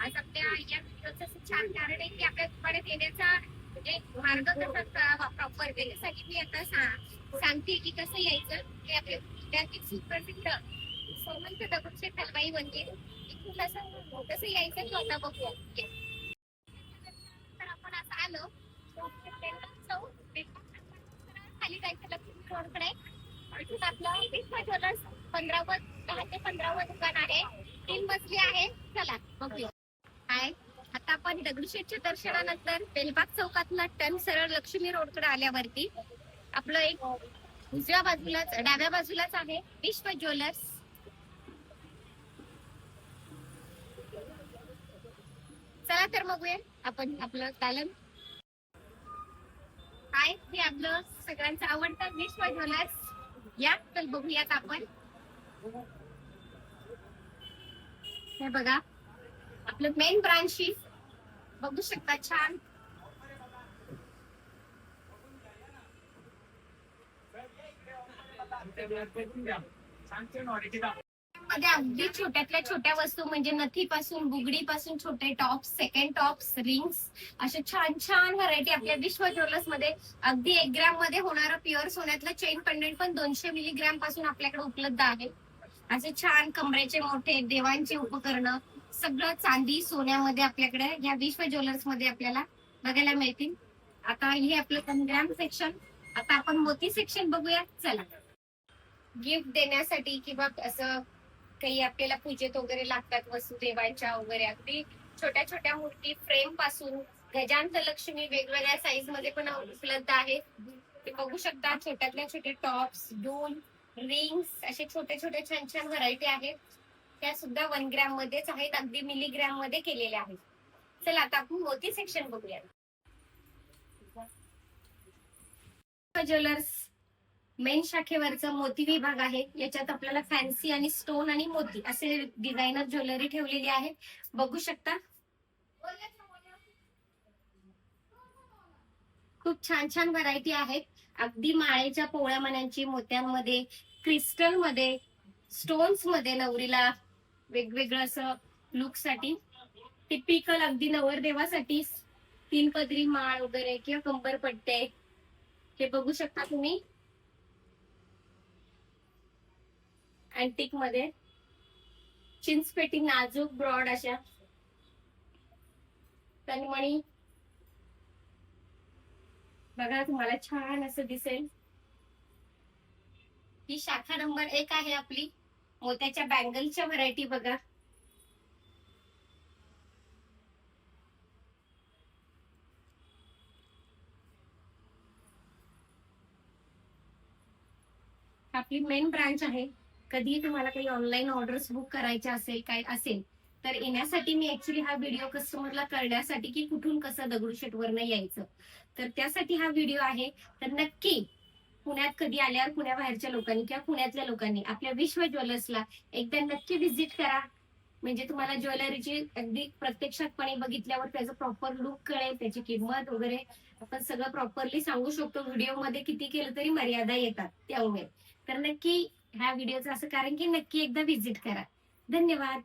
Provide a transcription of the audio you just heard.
आज आपल्या या व्हिडिओचं असं छान कारण आहे की आपल्या तुम्हाला येण्याचा म्हणजे मार्ग कसा प्रॉपर त्याच्यासाठी मी आता सांगते की कसं यायचं ते आपले विद्यार्थी सुप्रसिद्ध सोमंत दगडशेठ हलवाई मंदिर म्हणजे इथून असं कसं यायचं तो आता बघूया. तर आपण असं आलो. खाली जायचं लक्ष्मी रोडकडे. इथून आपलं विश्वा ज्वेलर्स पंधरावं दहा ते पंधरावं दुकान आहे. तीन मजली आहे. चला बघूया. आता आपण दगडूशेठच्या दर्शनानंतर बेलबाग चौकातला टर्न सरळ लक्ष्मी रोडकडे आल्यावरती आपलं एक उजव्या बाजूलाच डाव्या बाजूलाच आहे विश्व ज्वेलर्स. चला तर बघूया आपण आपलं दालन काय हे आपलं सगळ्यांचं आवडतं विश्व ज्वेलर्स. या तर बघूयात आपण. हे बघा आपलं मेन ब्रांच बघू शकता छानमध्ये अगदी छोट्यातल्या छोट्या वस्तू म्हणजे नथी पासून बुगडी पासून छोटे टॉप्स सेकंड टॉप्स रिंग्स अशा छान छान व्हरायटी आपल्या विश्व ज्वेलर्समध्ये. अगदी एक ग्रॅममध्ये होणारं प्युअर सोन्यातलं चेन पेंडंट पण दोनशे मिलीग्रॅमपासून आपल्याकडे उपलब्ध आहे. असे छान कमरेचे मोठे देवांचे उपकरणं सगळं चांदी सोन्यामध्ये आपल्याकडे या विश्व ज्वेलर्समध्ये आपल्याला बघायला मिळतील. आता हे आपलं कनग्राम सेक्शन आता आपण मोती सेक्शन बघूया. चला. गिफ्ट देण्यासाठी किंवा असं काही आपल्याला पूजेत वगैरे लागतात वस्तू वगैरे. अगदी छोट्या छोट्या मूर्ती फ्रेमपासून गजांत लक्ष्मी वेगवेगळ्या साईजमध्ये पण उपलब्ध आहे ते बघू शकता छोट्यातल्या छोटे टॉप्स डोल रिंग्स असे छोटे छोटे छान छान व्हरायटी आहेत. त्या सुद्धा वन ग्रॅम मध्येच आहेत अगदी मिलीग्रॅममध्ये केलेल्या आहेत. चला आता आपण मोती सेक्शन बघूया. ज्वेलर्स मेन शाखेवरचा मोती विभाग आहे. याच्यात आपल्याला फॅन्सी आणि स्टोन आणि मोती असे डिझायनर ज्वेलरी ठेवलेली आहे बघू शकता. खूप छान छान व्हरायटी आहेत. अगदी माळेच्या पोळ्या मण्यांची मोत्यांमध्ये क्रिस्टलमध्ये स्टोन्समध्ये नवरीला वेगवेगळं असं लुकसाठी टिपिकल अगदी नवरदेवासाठी तीन पदरी माळ वगैरे किंवा कंबर पट्टे. हे बघू शकता तुम्ही. अँटिकमध्ये. चिंचपेटी नाजूक ब्रॉड अशा. तनमणी. बघा तुम्हाला छान असं दिसेल. ही शाखा नंबर एक आहे आपली. हो, मोत्याच्या बँगलच्या व्हरायटी बघा. आपली मेन ब्रांच आहे. कधीही तुम्हाला काही ऑनलाईन ऑर्डर्स बुक करायच्या असेल काय असेल तर येण्यासाठी मी ऍक्च्युली हा व्हिडिओ कस्टमरला करण्यासाठी की कुठून कसं दगडूशेठ वरनं यायचं. तर त्यासाठी हा व्हिडिओ आहे. तर नक्की पुण्यात कधी आल्यावर पुण्याबाहेरच्या लोकांनी किंवा पुण्यातल्या लोकांनी आपल्या विश्व ज्वेलर्सला एकदा नक्की व्हिजिट करा. म्हणजे तुम्हाला ज्वेलरीची अगदी प्रत्यक्षातपणे बघितल्यावर त्याचं प्रॉपर लुक कळेल त्याची किंमत वगैरे. आपण सगळं प्रॉपरली सांगू शकतो. व्हिडिओमध्ये किती केलं तरी मर्यादा येतात त्यामुळे. तर नक्की ह्या व्हिडिओचं असं कारण की नक्की एकदा व्हिजिट करा. धन्यवाद.